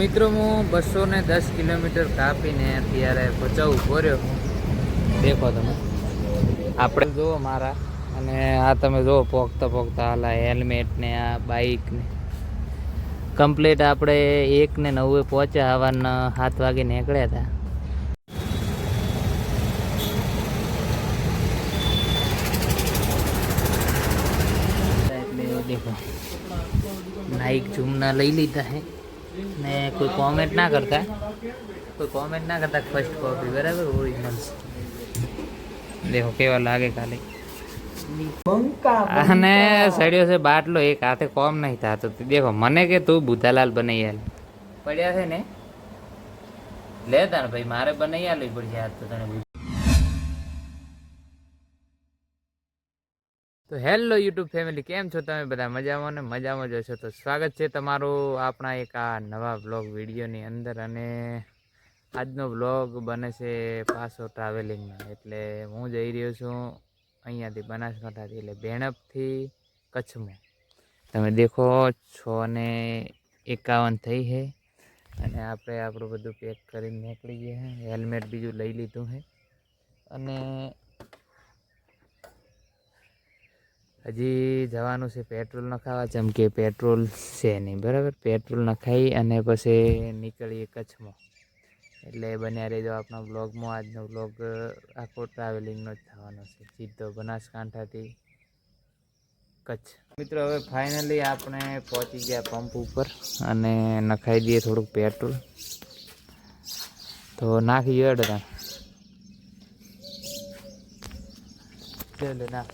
મિત્રો, હું બસો ને દસ કિલોમીટર કાપીને અત્યારે ભચાઉ કર્યો દેખો તમે. આપણે જુઓ મારા, અને આ તમે જુઓ પોગતા પોગતા હાલા હેલ્મેટ ને આ બાઇક ને. કમ્પ્લીટ આપણે એક ને નવે પહોંચ્યા હવાના સાત વાગે નીકળ્યા હતા. દેખો. નાઇક ઝૂમના લઈ લીધા હે. ને કોઈ કોમેન્ટ ના કરતા. કોઈ કોમેન્ટ ના કરતા ફર્સ્ટ કોપી બરાબર? ઓરિજિનલ દેખો કેવા લાગે ખાલી. અને સડ્યો છે બાટલો, એક હાથે કોમ નહીં થતો. દેખો, મને કે તું બુધાલાલ બનાવી આલ. પડ્યા છે ને? લેતા ને ભાઈ, મારે બનાવી આલવી પડશે હાથ તો તને તો હેલો યુટ્યુબ ફેમિલી, કેમ છો તમે બધા? મજામાં ને મજામાં જ છો તો સ્વાગત છે તમારું આપણા એક આ નવા બ્લોગ વિડીયોની અંદર અને આજનો બ્લોગ બને છે પાછો ટ્રાવેલિંગમાં એટલે હું જઈ રહ્યો છું અહીંયાથી બનાસકાંઠાથી, એટલે ભેણપથી કચ્છમાં. તમે દેખો છો ને એકાવન થઈ છે અને આપણે આપણું બધું પેક કરીને નીકળી ગયા હેલ્મેટ બીજું લઈ લીધું છે અને હજી જવાનું છે પેટ્રોલ નખાવા, જેમ કે પેટ્રોલ છે નહીં, બરાબર? પેટ્રોલ નખાઈ અને પછી નીકળીએ કચ્છમાં. એટલે બન્યા રહેજો આપણા બ્લોગમાં આજનો બ્લોગ આખો ટ્રાવેલિંગનો જ થવાનો છે. સીધો બનાસકાંઠાથી કચ્છ. મિત્રો, હવે ફાઇનલી આપણે પહોંચી ગયા પંપ ઉપર અને નખાઈ દઈએ થોડુંક પેટ્રોલ. તો નાખી ગયો ચાલો, ના.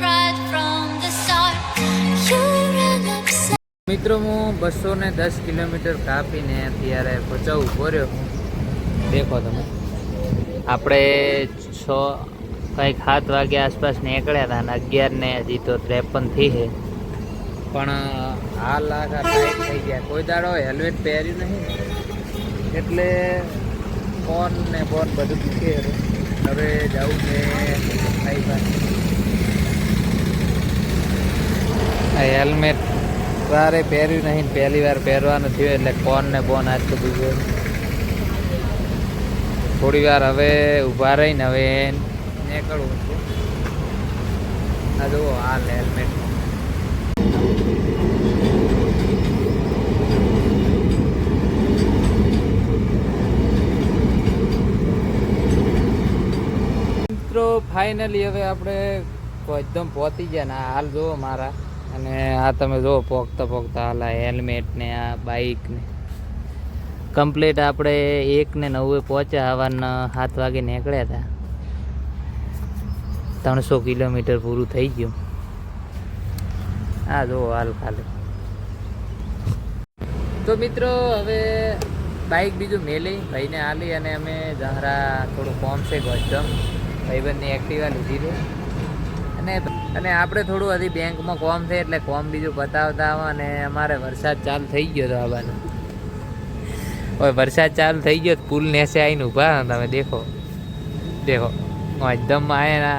Right from the start. You ran upside. મિત્રો હું બસો ને દસ કિલોમીટર કાપીને અત્યારે ભચાઉ ભર્યો દેખો તમે. આપણે છ, કંઈક સાત વાગ્યા આસપાસ નીકળ્યા હતા અને અગિયાર ને હજી તો ત્રેપન થઈ છે. પણ હાલ આખા ટાઈટ થઈ ગયા. કોઈ દાડો હેલ્મેટ પહેર્યું નહીં. એટલે ફોન ને ફોન બધું દુખે હવે. જવું છે ભાઈ પાસે. હેલ્મેટ વારે પહેર્યું નહીં પહેલી વાર પહેરવાનું થયું એટલે ફોન ને બોન આજ બધું થોડી વાર હવે ઊભા રહીને હવે નીકળવું છું. આ જુઓ હાલ હેલ્મેટ મિત્રો ફાઇનલી હવે આપણે એકદમ પહોંચી ગયા ને હાલ જુઓ મારા. અને આ તમે જુઓ પોગતા પોગતા હાલ આ હેલ્મેટ ને આ બાઇક ને. કમ્પ્લીટ આપણે એક ને નવે પહોંચ્યા સવારના સાત વાગે નીકળ્યા હતા. ત્રણસો કિલોમીટર પૂરું થઈ ગયું. હા જો હાલ ખાલી. તો મિત્રો, હવે બાઇક બીજું મેલી, ભાઈને આલી અને અમે જહરા થોડું કોમ છે ગોચમ ભાઈબંધની એક્ટિવા લીધી છે. અને અને આપણે થોડું હજી બેંકમાં કોમ છે એટલે કોમ બીજું બતાવતા અને અમારે વરસાદ ચાલુ થઈ ગયો તો આ હવે વરસાદ ચાલુ થઈ ગયો પુલ નેસે આવીને ઊભા તમે દેખો. દેખો. હું એકદમ આયા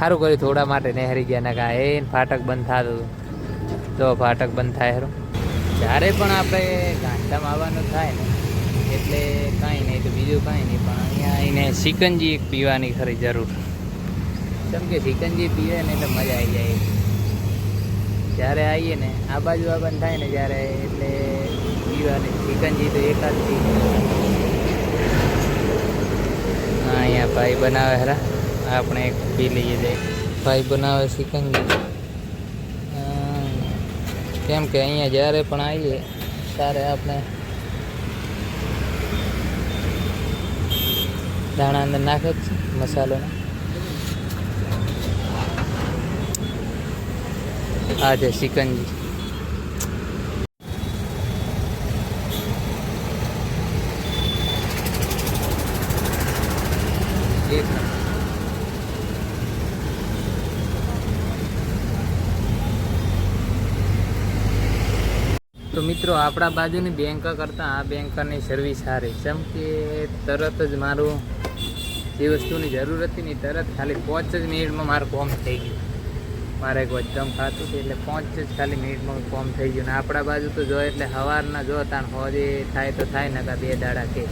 સારું કર્યું થોડા માટે નહેરી ગયા ને કા એ ફાટક બંધ થતું તો ફાટક બંધ થાય ખરું જ્યારે પણ આપણે ગાંધામ આવવાનું થાય ને, એટલે કાંઈ નહીં તો બીજું કાંઈ નહીં, પણ અહીંયા આવીને સિકંજી પીવાની ખરી જરૂર. કેમ કે સિકંજી પીવે ને એટલે મજા આવી જાય. જ્યારે આવીએ ને, આ બાજુ આ બંધ થાય ને જ્યારે એટલે પીવાની સિકંજી તો એકાદ પી હા, અહીંયા ભાઈ બનાવે હરા આપણે એક પી લઈએ જાય ભાઈ બનાવે સિકંજી કેમ કે અહીંયા જ્યારે પણ આવીએ, ત્યારે આપણે દાણા અંદર નાખે જ મસાલો આ છે એક તો મિત્રો, આપણા બાજુની બેંક કરતાં આ બેંકની સર્વિસ સારી. જેમ કે તરત જ મારું જે વસ્તુની જરૂર હતી ને તરત ખાલી પાંચ જ મિનિટમાં મારું કોમ થઈ ગયું. મારે એક વચ્ચમ ખાતું હતું એટલે પાંચ જ ખાલી મિનિટમાં કોમ થઈ ગયું. ને આપણા બાજુ તો જો એટલે સવારના જો તાણ હોજે, થાય તો થાય નકા બે દાડા કે.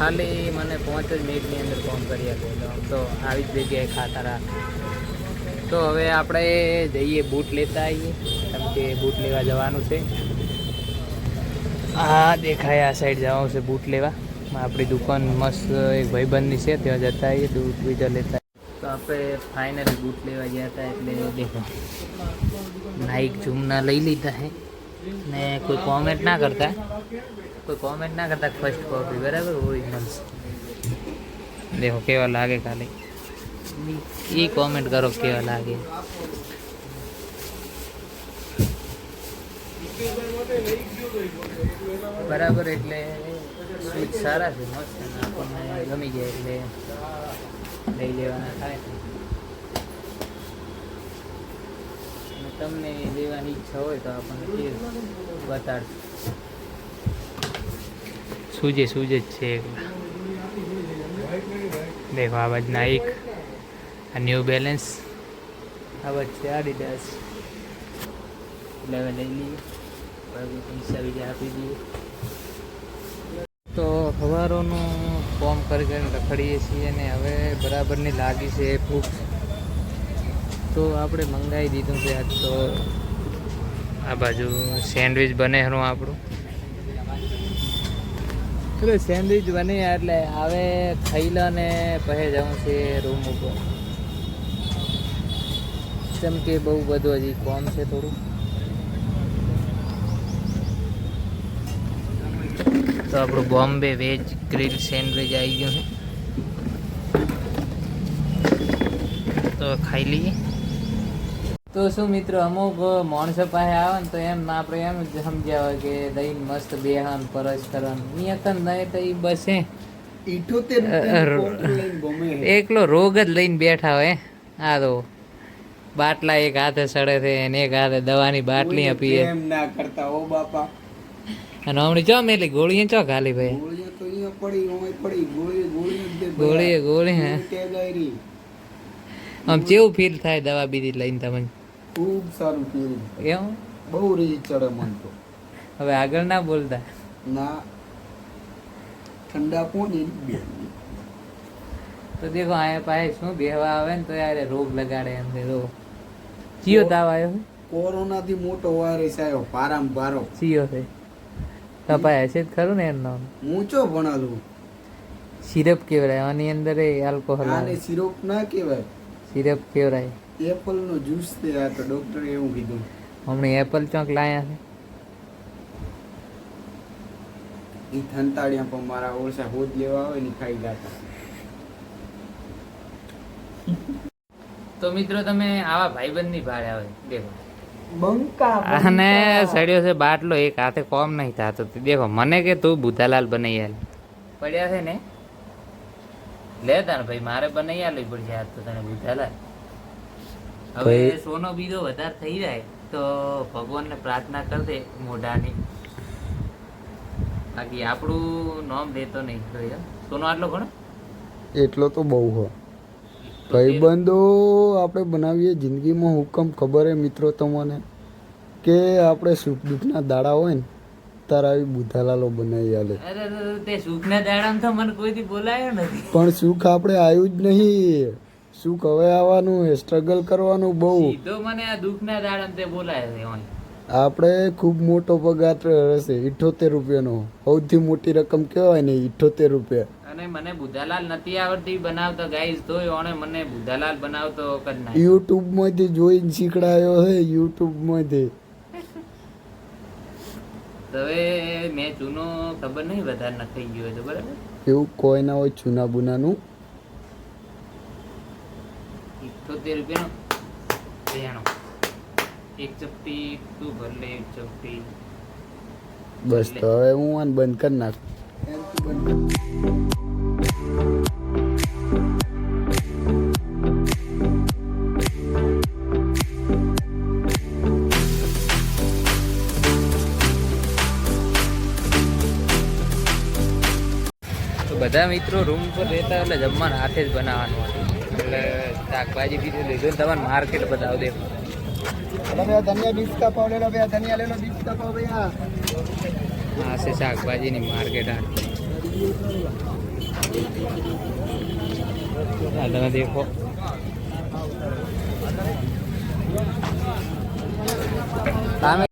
ખાલી મને પાંચ જ મિનિટની અંદર ફોન કરી આપેલો આમ તો આવી જ જગ્યાએ ખાતા રાખ તો હવે આપણે જઈએ બૂટ લેતા આવીએ. કેમ કે બૂટ લેવા જવાનું છે. હા દેખાય આ સાઈડ જવાનું છે બૂટ લેવા. આપણી દુકાન મસ્ત એક ભાઈબંધની છે, ત્યાં જતા આવીએ બૂટ બીજા લેતા. તો આપણે ફાઇનલી બૂટ લેવા ગયા હતા એટલે દેખો. નાઇક ઝૂમના લઈ લીધા હે. ને કોઈ કોમેન્ટ ના કરતા. કોઈ કોમેન્ટ ના કરતા ફર્સ્ટ કોપી બરાબર? ઓરિજિનલ્સ દેખો કેવા લાગે ખાલી. એ કોમેન્ટ કરો કેવા લાગે. બરાબર એટલે સ્વિચ સારા છે, મસ્ત. આપણને ગમી જાય એટલે લઈ લેવાના થાય. તમને લેવાની ઈચ્છા હોય તો આપણને બતાડશું સૂજે સૂજે જ છે. દેખો, આ બાજુ નાઇક આ ન્યૂ બેલેન્સ આ વચ્ચે આડીદાસ એટલે હવે લઈ લઈએ. પૈસા બીજા આપી દઈએ. તો સવારોનું ફોર્મ કરી કરીને રખડીએ છીએ ને હવે બરાબરની લાગી છે ભૂખ. તો આપણે મંગાવી દીધું છે આજ તો. આ બાજુ સેન્ડવિચ બને હરું આપણું. એટલે સેન્ડવિચ બની એટલે હવે ખાઈ લો ને પછી જવું છે રૂમ ઉપર. જેમ કે બહુ બધું હજી કોમ છે થોડું. તો આપણું બોમ્બે વેજ ગ્રીલ સેન્ડવિચ આવી ગયું છે. તો ખાઈ લઈએ. તો શું મિત્રો અમુક માણસો પાસે આવે ને તો એમ આપણે એમ જ સમજ્યા હોય કે દહીં મસ્ત બેહાન પરસ કરવાનું. અહીંયા તો નહીં તો એ બસે. એકલો રોગ જ લઈને બેઠા હોય આ તો બાટલા એક હાથે સડે છે અને એક હાથે દવાની બાટલી આપીએ. એમ ના કરતા ઓ બાપા. અને હમણાં ચો મેલી? ગોળીએ ચો ખાલી ભાઈ? ગોળીઓ તો અહીંયા પડી ઓય પડી. ગોળી ગોળી ગોળીએ ગોળી હે. આમ કેવું ફીલ થાય દવા બીજી લઈને તમને? ખૂબ સારું ફીલ એમ બહુ રીચ ચડે મન તો. હવે આગળ ના બોલતા? ના. ઠંડા કોની બે તો દેખો આયા પાસે શું બેહવા આવે ને તો યાર રોગ લગાડે એમ છે રોગ. ચિયો તાવ આવ્યો? કોરોના થી મોટો વાયરસ આવ્યો પારામ પારો. ચિયો છે. તપાય હશે જ ખરું ને એનું નામ ભણાલું ભણેલું? સિરપ કેવરાય આની અંદર એ આલ્કોહોલ આને સિરપ ના કહેવાય સિરપ કેવરાય? એપલ નો જ્યુસ તે આ તો ડોક્ટરે એવું કીધું. હમણાં એપલ ચોક લાયા છે. એ થંતાડિયા પણ મારા ઓરસા હોજ લેવા આવે ને ખાઈ જાતા. તો મિત્રો તમે આવા ભાઈબંધની ભાડે આવે દેખો. બંકા આને સડ્યો છે બાટલો એક હાથે કોમ નહીં થતો. તો દેખો મને કે તું બુધાલાલ બનાવી પડ્યા છે ને? લે તાને ભાઈ મારે બનાવી આલવી પડશે આજ તો તને બુધાલાલ હવે સોનો બીજો વધારે થઈ જાય તો ભગવાનને પ્રાર્થના કર દે મોઢાની. બાકી આપણું નામ દેતો નહીં તો સોનો આટલો ઘણો? એટલો તો બહુ હો. ભાઈબંધો આપણે બનાવીએ જિંદગીમાં હુકમ. ખબર હે મિત્રો તમને કે આપણે સુખ દુઃખના દાડા હોય ને તારે આવી બુધાલાલો બનાવી આલે. અરે તે સુખના દાડામાં તો મને કોઈથી બોલાયો નથી. પણ સુખ આપણે આવ્યું જ નહીં. સુખ હવે આવવાનું સ્ટ્રગલ કરવાનું બહુ. તો મને આ દુઃખના દાડામાં તે બોલાય આપણે ખૂબ મોટો પગાર હશે ઇઠોતેર રૂપિયાનો. સૌથી મોટી રકમ કહેવાય ને ઇઠોતેર રૂપિયા. અને મને બુધાલાલ નથી આવડતી બનાવતો ગાઈઝ તોય ઓણે મને બુધાલાલ બનાવતો કરી નાખ્યો યુટ્યુબમાંથી જોઈને શીખડાયો હે યુટ્યુબમાંથી. તો હવે મેં ચૂનો ખબર નહીં વધારે નખાઈ ગયો હોય તો બરાબર? એવું કોઈ ના હોય ચૂના બુનાનું? ઇઠ્ઠોતેર રૂપિયાનો? લેણો એક ચપટી તું ભર લે એક ચપટી? બસ તો હવે હું બંધ કરી નાખ. બધા મિત્રો રૂમ પર રહેતા એટલે જમવાનું હાથે જ બનાવવાનું એટલે શાકભાજી બીજું લીધું તમારે માર્કેટ બતાવો દે. ધનિયા હા છે શાકભાજીની માર્કેટ આ. તમે દેખો.